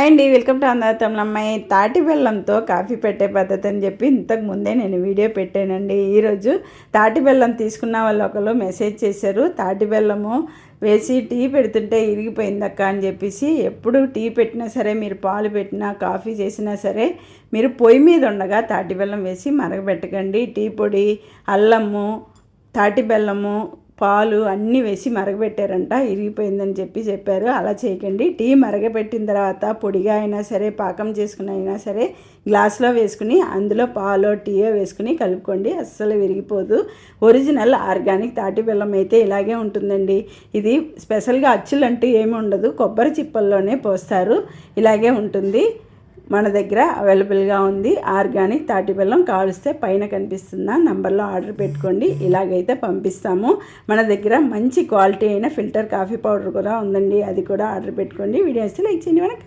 Hi అండి welcome to అందరతమ్లమ్మాయి తాటి బెల్లంతో కాఫీ పెట్టే పద్ధతి అని చెప్పి ఇంతకు ముందే నేను వీడియో పెట్టానండి. ఈరోజు తాటి బెల్లం తీసుకున్న వాళ్ళు ఒకరు మెసేజ్ చేశారు. తాటి బెల్లము వేసి టీ పెడుతుంటే ఇరిగిపోయిందక్క అని చెప్పేసి ఎప్పుడు టీ పెట్టినా సరే మీరు పాలు పెట్టినా కాఫీ చేసినా సరే మీరు పొయ్యి మీద ఉండగా తాటి బెల్లం వేసి మరగబెట్టకండి. టీ పొడి అల్లము తాటి బెల్లము పాలు అన్నీ వేసి మరగబెట్టారంట ఇరిగిపోయిందని చెప్పి చెప్పారు. అలా చేయకండి. టీ మరగబెట్టిన తర్వాత పొడిగా అయినా సరే పాకం చేసుకుని అయినా సరే గ్లాస్లో వేసుకుని అందులో పాలు టీయో వేసుకుని కలుపుకోండి. అస్సలు విరిగిపోదు. ఒరిజినల్ ఆర్గానిక్ తాటి బెల్లం అయితే ఇలాగే ఉంటుందండి. ఇది స్పెషల్గా అచ్చులంటూ ఏమి ఉండదు. కొబ్బరి చిప్పల్లోనే పోస్తారు. ఇలాగే ఉంటుంది. మన దగ్గర అవైలబుల్గా ఉంది. ఆర్గానిక్ తాటి బెల్లం కావలిస్తే పైన కనిపిస్తున్న నంబర్లో ఆర్డర్ పెట్టుకోండి. ఇలాగైతే పంపిస్తాము. మన దగ్గర మంచి క్వాలిటీ అయిన ఫిల్టర్ కాఫీ పౌడర్ కూడా ఉందండి. అది కూడా ఆర్డర్ పెట్టుకోండి. వీడియో వస్తే లైక్ చేయండి. వనకం.